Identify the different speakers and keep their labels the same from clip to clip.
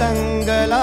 Speaker 1: தங்களா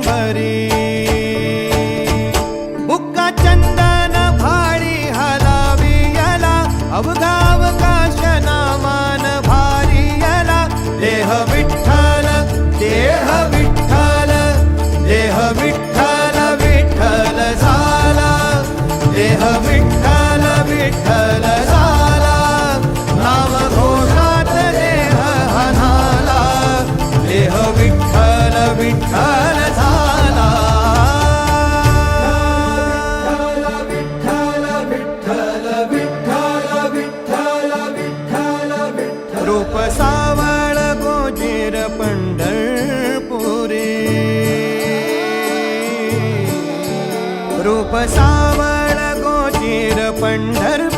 Speaker 1: विठ्ठल झाला घोषात देह हनाला देह विठ्ठल विठ्ठल झाला. विठ्ठल विठ्ठल विठ्ठल विठ्ठल विठ्ठल रूप सावळ गोजीर पंढरपुरी. रूप सावळ पंढर